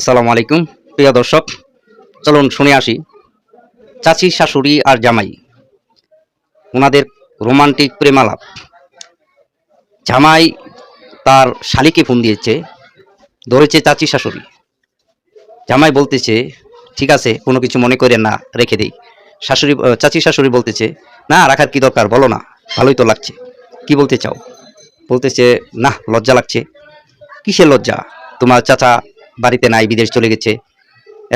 আসসালামু আলাইকুম, প্রিয় দর্শক। চলুন শুনে আসি। চাচি, শাশুড়ি আর জামাই ওনাদের রোমান্টিক প্রেমালাপ। জামাই তার শালিকে ফোন দিয়েছে, ধরেছে চাচি, শাশুড়ি। জামাই বলতেছে, ঠিক আছে, কোনো কিছু মনে করে না, রেখে দেই। শাশুড়ি চাচি, শাশুড়ি বলতেছে, না, রাখার কি দরকার, বলো না, ভালোই তো লাগছে। কি বলতে চাও? বলতেছে, না, লজ্জা লাগছে। কিসের লজ্জা? তোমার চাচা বাড়িতে নাই, বিদেশ চলে গেছে।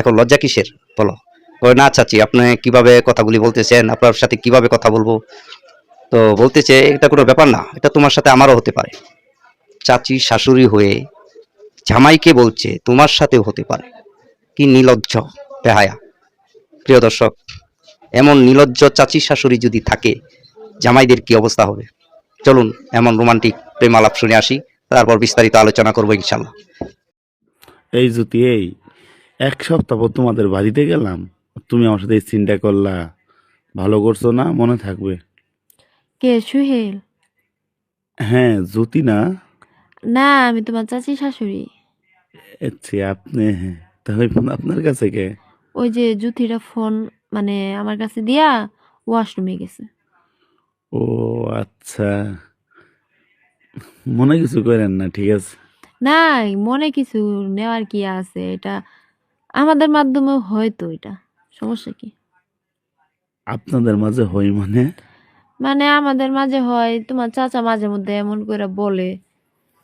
এখন লজ্জা কিসের? বলো। ও না চাচি, আপনি কীভাবে কথাগুলি বলতেছেন? আপনার সাথে কীভাবে কথা বলব? তো বলতেছে, এটা কোনো ব্যাপার না, এটা তোমার সাথে আমারও হতে পারে। চাচি শাশুড়ি হয়ে জামাইকে বলছে, তোমার সাথেও হতে পারে। কি নিলজ্জ, বেহায়া। প্রিয় দর্শক, এমন নিলজ্জ চাচি শাশুড়ি যদি থাকে, জামাইদের কি অবস্থা হবে? চলুন, এমন রোমান্টিক প্রেমালাপ শুনে আসি, তারপর বিস্তারিত আলোচনা করব ইনশাল্লাহ। এই জ্যোতি এই। এক সপ্তাহ পর তোমাদের বাড়িতে গেলাম। তুমি আমার সাথে এই চিন্তা করলা। ভালো করছ না? মনে থাকবে। কে সুহেল? হ্যাঁ জ্যোতি না? না আমি তোমার চাচি শাশুড়ি। আচ্ছা আপনি তাহলে ফোন আপনার কাছে কে? ওই যে জুথিটা ফোন মানে আমার কাছে দিয়া ওয়াশরুমে গেছে। ও আচ্ছা। মনে কিছু করেন না ঠিক আছে। নাই মনে কিছু নেওয়ার কি আছে? এটা আমাদের মাধ্যমে হয়তো এটা। সমস্যা কি? আপনাদের মাঝে হয় মানে? মানে আমাদের মাঝে হয় তোমার চাচা মাঝে মধ্যে এমন করে বলে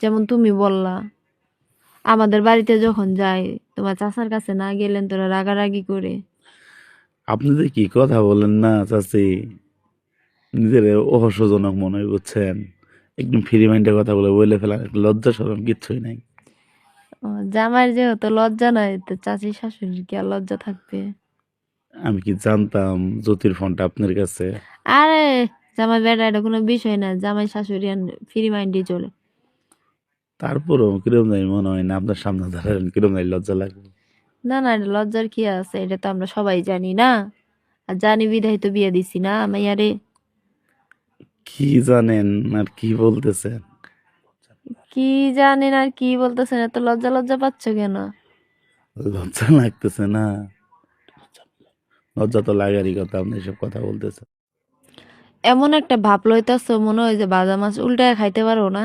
যেমন তুমি বললা আমাদের বাড়িতে যখন যাই তোমার চাচার কাছে না গেলেন তোরা রাগারাগি করে। আপনি যে কি কথা বলেন না চাচি? নিজের অহসজনক মনে বুঝছেন একদম ফ্রি মাইন্ডে কথা বলে বলে ফেলা লজ্জা সরম কিচ্ছুই নাই। জামাইয়ের যেহেতু লজ্জা নাই তো চাচি শাশুড়ির কি আর লজ্জা থাকবে? আমি কি জানতাম জ্যোতির ফোনটা আপনার কাছে? আরে জামাই বেটা এটা কোনো বিষয় না জামাই শাশুড়ি আর ফ্রি মাইন্ডে চলে। তারপরও কিরম জানি মনে হয় না আপনার সামনে দাঁড়ালেন কিরম জানি লজ্জা লাগবে। না না এটা লজ্জার কি আছে এটা তো আমরা সবাই জানি না। আর জানি বিধাই তো বিয়ে দিছি না মাইয়ারে কি জানেন আর কি বলতেছেন? কি জানেন আর কি বলতেছেন? এত লজ্জা লজ্জা পাচ্ছ কেন? লজ্জা লাগতেছে না। লজ্জা তো লাগারই কথা আপনি এসব কথা বলতেছেন। এমন একটা ভাব লইতেছ মনে হয় যে বাজা মাছ উল্টায় খাইতে পারো না।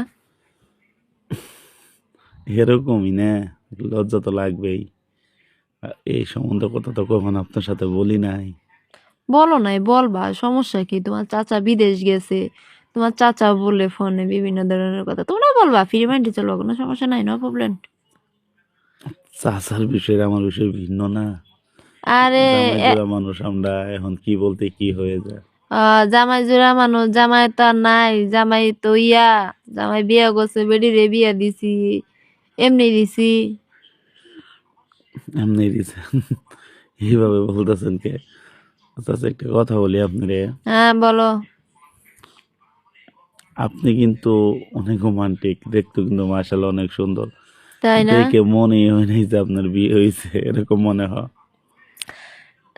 এরকমই না লজ্জা তো লাগবেই। এই সম্বন্ধে কথা তো কখনো আপনার সাথে বলি নাই। বলো নাই বলবা সমস্যা কি? তোমার চাচা বিদেশ গেছে তোমার চাচা বলে ফোনে বিভিন্ন ধরনের কথা। তোমরা বলবা ফ্রি মাইন্ডে চলবা কোনো সমস্যা নাই নো প্রবলেম চাচার বিষয়ে আমার বিষয় ভিন্ন না। আরে মানুষ আমরা এখন কি বলতে কি হয়ে যায়? জামাই জোড়া মানুষ জামাই তো নাই জামাই তো ইয়া জামাই বিয়া করছে বেডি রে বিয়া দিছি এমনি দিছি। এমনি দিছেন এইভাবে বলতেছেন কে? চাচা একটা কথা বলি আপনারে হ্যাঁ বলো। আপনি কিন্তু অনেক রোমান্টিক দেখতে কিন্তু মার্শাল অনেক সুন্দর। তাই না? দেখে মনে হয় নাই যে আপনার বিয়ে হয়েছে এরকম মনে হয়।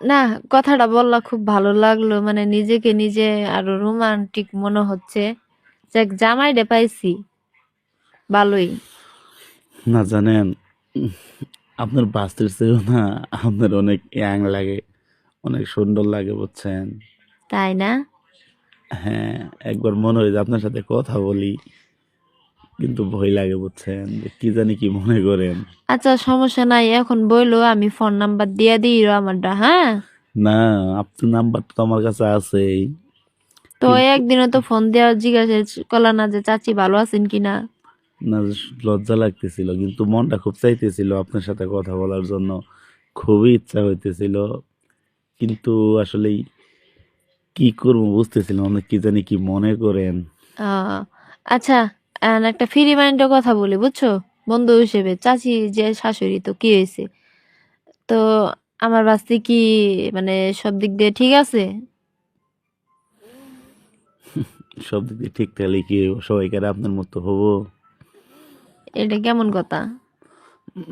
না কথাটা বললা খুব ভালো লাগল মানে নিজেকে নিজে আরও রোমান্টিক মনে হচ্ছে। যে জামাই রে পাইছি। ভালোই। না জানেন আপনার বাস্তির চেয়েও না আপনার অনেক ইয়াং লাগে। অনেক সুন্দর লাগে বুঝছেন? তাই না? হ্যাঁ একবার মনে হয় যে আপনার সাথে কথা বলি কিন্তু ভয় লাগে বুঝছেন? যে কি জানি কি মনে করেন। আচ্ছা সমস্যা নাই এখন বইলো আমি ফোন নাম্বার দিয়ে দিই আমারটা হ্যাঁ? না আপনার নাম্বার তো আমার কাছে আছেই। তো একদিনও তো ফোন দেওয়ার জিজ্ঞাসা করলা না যে চাচি ভালো আছেন কিনা না লজ্জা লাগতেছিল কিন্তু মনটা খুব চাইতেছিল আপনার সাথে কথা বলার জন্য। খুবই ইচ্ছা হইতেছিল। কিন্তু আসলে কি করব বুঝতেছিলাম আপনি কি জানি কি মনে করেন। আচ্ছা আর একটা ফ্রি মাইন্ডের কথা বলি বুঝছ? বন্ধু হিসেবে চাচি যে শাশুড়ি তো কি হয়েছে? তো আমার বাস্তি কি মানে সব দিক দিয়ে ঠিক আছে? সব দিক দিয়ে ঠিক থাকলে কি সবাইকার আপনার মতো হব? এটা কেমন কথা?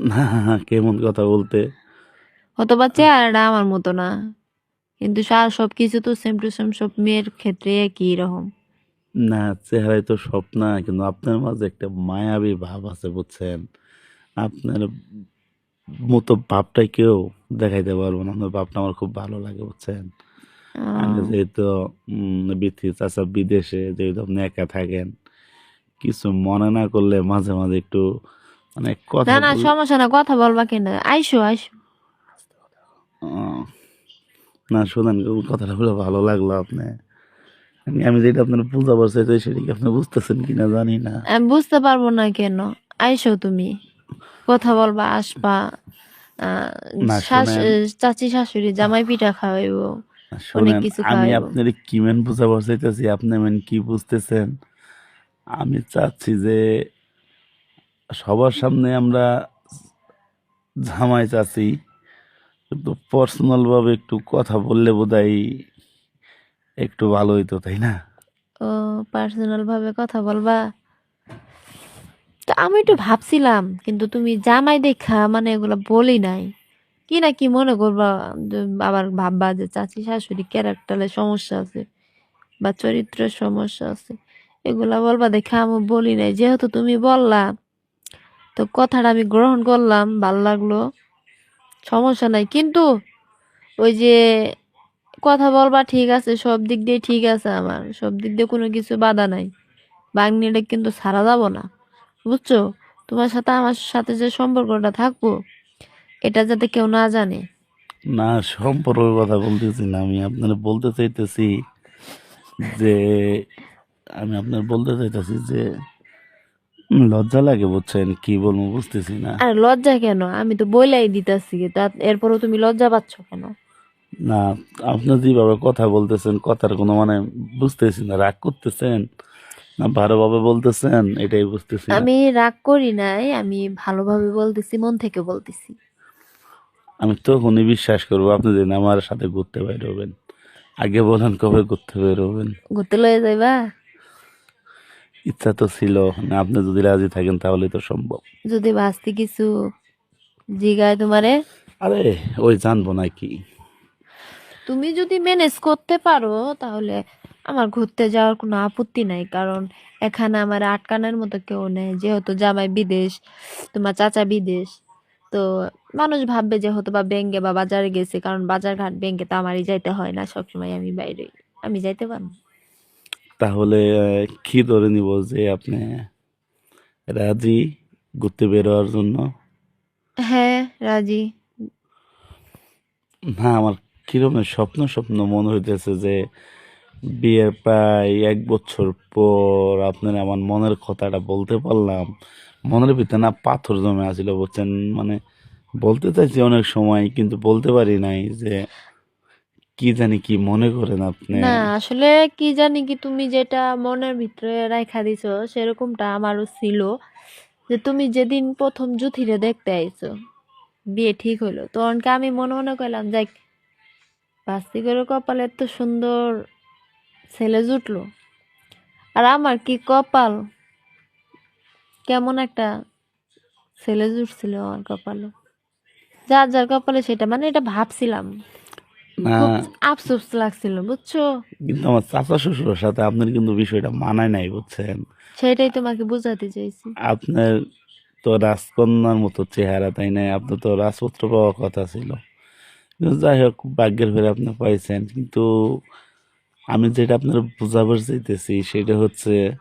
না কেমন কথা বলতে? হয়তোবা চেহারাটা আমার মতো না। কিন্তু সার সব কিছু তো সেম টু সেম সব মেয়ের ক্ষেত্রে একই রকম। না চেহারায় তো সব না কিন্তু আপনার মাঝে একটা মায়াবী ভাব আছে বুঝছেন? আপনার মতো ভাবটাই কেউ দেখাইতে পারব না। আপনার ভাবটা আমার খুব ভালো লাগে বুঝছেন? যেহেতু বিথি চাচা বিদেশে যেহেতু আপনি একা থাকেন কিছু মনে না করলে মাঝে মাঝে একটু মানে কথা না সমস্যা না কথা বলবা কেন? আইসো আইসো। না শোনেন কথাটা বলে ভালো লাগল আপনি আমি- যেটা আপনার বুঝাবার চাইতে সেটা কি আপনি বুঝতেছেন কিনা জানি না। আমি বুঝতে পারব না কেন? আইসো তুমি। কথা বলবা আসবা। চাচি শাশুড়ি জামাই পিঠা খাওয়াইবো। শোনেন কিছু আমি আপনার কি মেন বুঝাবার চাইতেছি আপনি মেন কি বুঝতেছেন? আমি চাচ্ছি যে সবার সামনে আমরা জামাই চাচ্ছি। কিন্তু পার্সোনাল ভাবে একটু কথা বললে বোধহয় একটু ভালো হইতো, তাই না? ও পার্সোনাল ভাবে কথা বলবা? তো আমি একটু ভাবছিলাম, কিন্তু তুমি জামাই দেখা মানে এগুলো বলি নাই। কি না কি মনে করবা আবার ভাববা যে চাচি শাশুড়ি ক্যারেক্টারের সমস্যা আছে বা চরিত্রের সমস্যা আছে, এগুলা বলবা দেখা আমি বলি নাই। যেহেতু তুমি বললা, তো কথাটা আমি গ্রহণ করলাম, ভালো লাগল। সমস্যা নাই। কিন্তু ওই যে কথা বলবা ঠিক আছে, সব দিক দিয়ে ঠিক আছে আমার। সব দিক দিয়ে কোনো কিছু বাধা নাই। বাগনিটা কিন্তু ছাড়া যাব না। বুঝছ? তোমার সাথে আমার সাথে যে সম্পর্কটা থাকব, এটা যাতে কেউ না জানে। না, সম্পর্কের কথা বলতেছি না। আমি আপনার বলতে চাইতেছি যে, আমি আপনার বলতে চাইতেছি যে লজ্জা লাগে বুঝছেন কি বলব বুঝতেছি না। আর লজ্জা কেন? আমি তো বইলাই দিতেছি তা এরপরও তুমি লজ্জা পাচ্ছ কেন? না আপনি যেভাবে কথা বলতেছেন কথার কোনো মানে বুঝতেছি না রাগ করতেছেন? না ভালোভাবে বলতেছেন এটাই বুঝতেছি না। আমি রাগ করি নাই আমি ভালোভাবে বলতেছি মন থেকে বলতেছি। আমি তখনই বিশ্বাস করব আপনি যেন আমার সাথে ঘুরতে বের হবেন। আগে বলেন কবে ঘুরতে বের হবেন। ঘুরতে লয়ে যাইবা? ইচ্ছা তো ছিল না আপনি যদি রাজি থাকেন তাহলে তো সম্ভব। যদি বাঁচতে কিছু জিগায় তোমারে? আরে ওই জানব না কি। তুমি যদি ম্যানেজ করতে পারো তাহলে আমার ঘুরতে যাওয়ার কোনো আপত্তি নাই কারণ এখানে আমার আটকানোর মতো কেউ নেই যেহেতু জামাই বিদেশ তোমার চাচা বিদেশ। তো মানুষ ভাববে যে হয়তো বা ব্যাংকে বা বাজারে গেছে কারণ বাজার ঘাট ব্যাংকে তো আমারই যাইতে হয় না সবসময় আমি বাইরে আমি যাইতে পারব তাহলে কি ধরে নিব যে আপনি রাজি ঘুরতে বের হওয়ার জন্য? হ্যাঁ রাজি। না আমার কীরকম স্বপ্ন স্বপ্ন মনে হইতেছে যে বিয়ের প্রায় এক বছর পর আপনার আমার মনের কথাটা বলতে পারলাম। মনের ভিতরে না পাথর জমে আছিল বলছেন মানে বলতে চাইছি অনেক সময় কিন্তু বলতে পারি নাই যে কি জানি কি মনে করেন আপনি? না, আসলে কি জানি কি তুমি যেটা মনের ভিতরে রাখা দিছো, সেরকমটা আমারও ছিল যে তুমি যেদিন প্রথম জুথিরে দেখতে আইছো, বিয়ে ঠিক হইল। তখনকে আমি মনে মনে করলাম যাই বাস্তি করে কপালে এত সুন্দর ছেলে জুটলো। আর আমার কি কপাল? কেমন একটা ছেলে জুটছিল আমার কপালে। যার যার কপালে সেটা মানে এটা ভাবছিলাম। আফসোস লাগছিল বুঝছ? কিন্তু আমার চাচা শ্বশুরের সাথে আপনার কিন্তু বিষয়টা মানায় নাই বুঝছেন? সেটাই তোমাকে বোঝাতে চাইছি। আপনার তো রাজকন্যার মতো চেহারা তাই না? আপনার তো রাজপুত্র পাওয়ার কথা ছিল। যাই হোক ভাগ্যের ফেরে আপনি পাইছেন। কিন্তু আমি যেটা আপনার বোঝাবার চাইতেছি সেটা হচ্ছে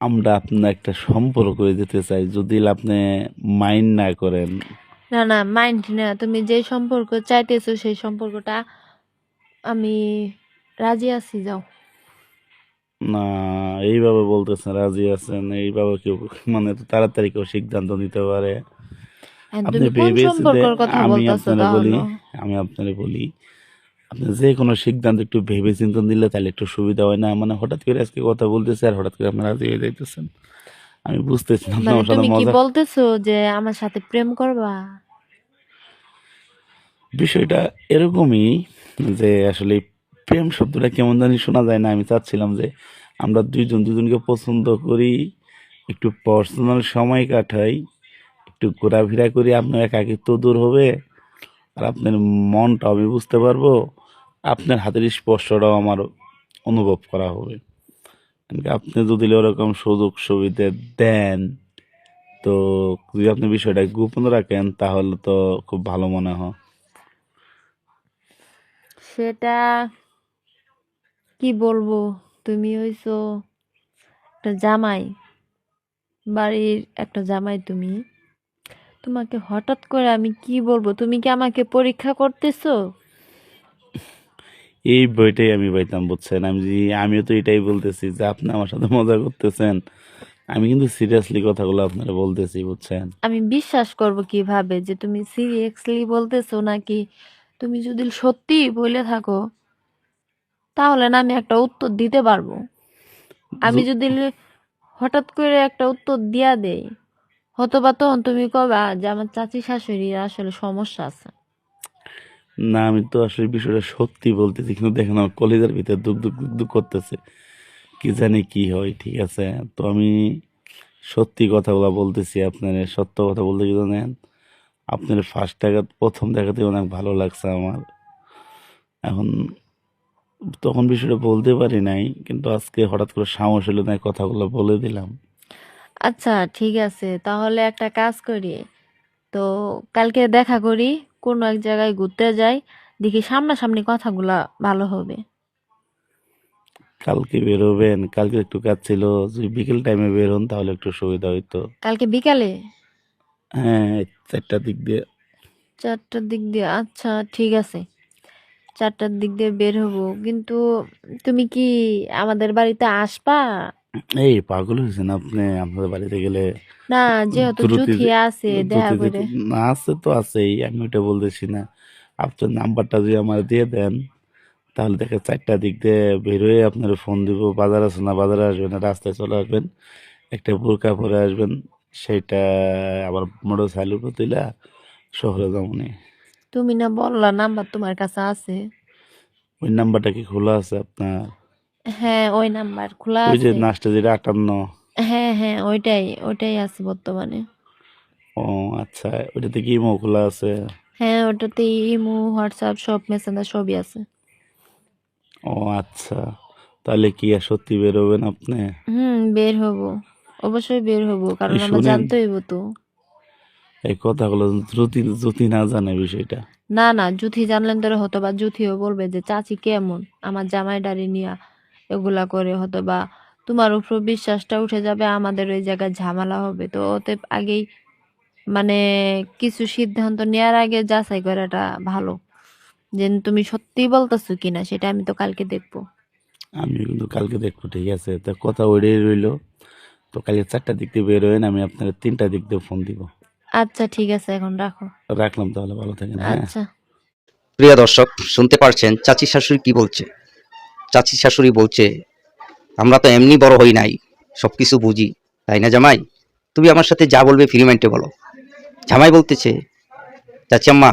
আমরা আপনার একটা সম্পর্ক করে দিতে চাই। যদি আপনি মাইন্ড না করেন না না মাইন্ড না তুমি যে সম্পর্ক চাইতেছো সেই সম্পর্কটা আমি রাজি আছি যাও। না এইভাবে বলতেছেন রাজি আছেন এইভাবে কেউ মানে তো তাড়াতাড়ি কেউ সিদ্ধান্ত নিতে পারে। আপনি ভেবে আমি আপনারে বলি আমি আপনারে বলি আপনি যে কোনো সিদ্ধান্ত একটু ভেবে চিন্তা নিলে তাহলে একটু সুবিধা হয় না মানে হঠাৎ করে আজকে কথা বলতেছে আর হঠাৎ করে আপনারা রাজি হয়ে যাইতেছেন। আমি বুঝতেছি না মানে তুমি কি মজা বলতেছো যে আমার সাথে প্রেম করবা? বিষয়টা এরকমই যে আসলে প্রেম শব্দটা কেমন জানি শোনা যায় না। আমি চাচ্ছিলাম যে আমরা দুইজন দুজনকে পছন্দ করি একটু পার্সোনাল সময় কাটাই একটু ঘোরাফেরা করি আপনার একাকিত্ব দূর হবে আর আপনার মনটা আমি বুঝতে পারব আপনার হাতের স্পর্শটাও আমার অনুভব করা হবে। আপনি যদি ওরকম সুযোগ সুবিধা দেন, তো যদি আপনি বিষয়টা গোপন রাখেন, তাহলে তো খুব ভালো মনে হয়। সেটা কি বলব? তুমি হইছো একটা জামাই, বাড়ির একটা জামাই তুমি। তোমাকে হঠাৎ করে আমি কি বলব? তুমি কি আমাকে পরীক্ষা করতেছো? এই বইটাই আমি পাইতাম বুঝছেন? আমি যে আমিও তো এটাই বলতেছি যে আপনি আমার সাথে মজা করতেছেন। আমি কিন্তু সিরিয়াসলি কথাগুলো আপনারা বলতেছি বুঝছেন? আমি বিশ্বাস করব কীভাবে যে তুমি সিরিয়াসলি বলতেছো নাকি? তুমি যদি সত্যি বলে থাকো তাহলে না আমি একটা উত্তর দিতে পারব। আমি যদি হঠাৎ করে একটা উত্তর দিয়া দেই হয়তোবা তখন তুমি কবা যে আমার চাচি শাশুড়ির আসলে সমস্যা আছে। না, আমি তো আসলে বিষয়টা সত্যি বলতেছি, কিন্তু দেখেন আমার কলেজের ভিতরে দুঃখ দুঃখ দুঃখ দুঃখ করতেছে। কি জানি কি হয়, ঠিক আছে? তো আমি সত্যি কথাগুলো বলতেছি আপনার, সত্য কথা বলতে কি জানেন, আপনার ফার্স্ট দেখা প্রথম দেখাতে অনেক ভালো লাগছে আমার। এখন তখন বিষয়টা বলতে পারি নাই, কিন্তু আজকে হঠাৎ করে সাহস হলো না কথাগুলো বলে দিলাম। আচ্ছা ঠিক আছে। তাহলে একটা কাজ করি। তো কালকে দেখা করি। কোনো এক জায়গায় ঘুরতে যাই দেখি সামনাসামনি কথাগুলা ভালো হবে। কালকে বেরোবেন কালকে একটু কাজ ছিল যদি বিকেল টাইমে বের হন তাহলে একটু সুবিধা হইতো। কালকে বিকালে? হ্যাঁ চারটার দিক দিয়ে। চারটার দিক দিয়ে আচ্ছা ঠিক আছে। চারটার দিক দিয়ে বের হব কিন্তু তুমি কি আমাদের বাড়িতে আসবা? এই পাগল হয়েছেন আপনি আপনাদের বাড়িতে গেলে না যেহেতু দ্রুতি জুথি আছে দেখা দ্রুতি করে। না আছে তো আছেই আমি ওটা বলতেছি না। আপনার নাম্বারটা যদি আমার দিয়ে দেন তাহলে দেখে চারটা দিক দিয়ে বেরোয় আপনার ফোন দিব। বাজার আছে না বাজারে আসবেন না রাস্তায় চলে আসবেন একটা বোরকা পরে আসবেন সেইটা আবার মোটর সাইকেল উপর তুইলা শহরে যাবনি তুমি না বললা নাম্বার তোমার কাছে আছে। ওই নাম্বারটা কি খোলা আছে আপনার? হ্যাঁ ওই নাম্বার খোলা ওই যে আছে। নাচটা যেটা আটান্ন। হ্যাঁ হ্যাঁ ওইটাই ওইটাই আছে বর্তমানে। ও আচ্ছা ওইটাতে কি ইমো খোলা আছে? হ্যাঁ ওটাতে ইমো হোয়াটসঅ্যাপ সব মেসেঞ্জার সবই আছে। ও আচ্ছা তাহলে কি আর সত্যি বেরোবেন আপনি? হুম বের হব। অবশ্যই বের হব কারণ এই আমার শুনেন। জানতে হইব তো। এই কথাগুলো জ্যোতি জ্যোতি না জানে বিষয়টা। না না জুথি জানলেন তোরে হতো বা জুথিও বলবে যে চাচি কেমন? আমার জামাই ডাড়ি নিয়া এগুলা করে হতো বা তোমার উপর বিশ্বাসটা উঠে যাবে আমাদের ওই জায়গায় ঝামেলা হবে। তো ওতে আগেই মানে কিছু সিদ্ধান্ত নেওয়ার আগে যাচাই করাটা ভালো। যে তুমি সত্যি বলতেছো কিনা সেটা আমি তো কালকে দেখব। আমি কিন্তু কালকে দেখব ঠিক আছে? তো কথা ওইটাই রইল। তো কালকে চারটা দিক দিয়ে বেরোয়েন আমি আপনার তিনটা দিক দিয়ে ফোন দিব। আচ্ছা ঠিক আছে এখন রাখো। রাখলাম তাহলে ভালো থাকেন হ্যাঁ। আচ্ছা। প্রিয় দর্শক শুনতে পারছেন চাচি শাশুড়ি কি বলছে? চাচি শাশুড়ি বলছে, আমরা তো এমনি বড় হই নাই সব কিছু বুঝি, তাই না জামাই? তুমি আমার সাথে যা বলবে ফ্রি মাইন্ডে বলো। জামাই বলতেছে, চাচি আম্মা,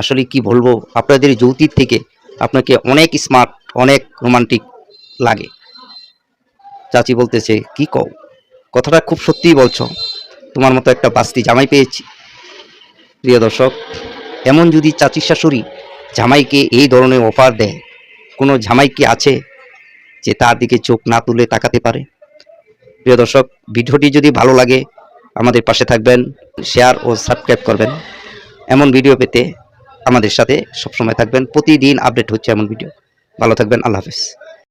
আসলে কি বলব, আপনাদের যৌতির থেকে আপনাকে অনেক স্মার্ট অনেক রোমান্টিক লাগে। চাচি বলতেছে, কি কও? কথাটা খুব সত্যিই বলছো। তোমার মতো একটা বাস্তি জামাই পেয়েছি। প্রিয় দর্শক, এমন যদি চাচি শাশুড়ি জামাইকে এই ধরনের অফার দেয় কোনো ঝামাই কি আছে যে তার দিকে চোখ না তুলে তাকাতে পারে? প্রিয় দর্শক, ভিডিওটি যদি ভালো লাগে, আমাদের পাশে থাকবেন শেয়ার ও সাবস্ক্রাইব করবেন। এমন ভিডিও পেতে আমাদের সাথে সবসময় থাকবেন। প্রতিদিন আপডেট হচ্ছে এমন ভিডিও ভালো থাকবেন, আল্লাহ হাফেজ।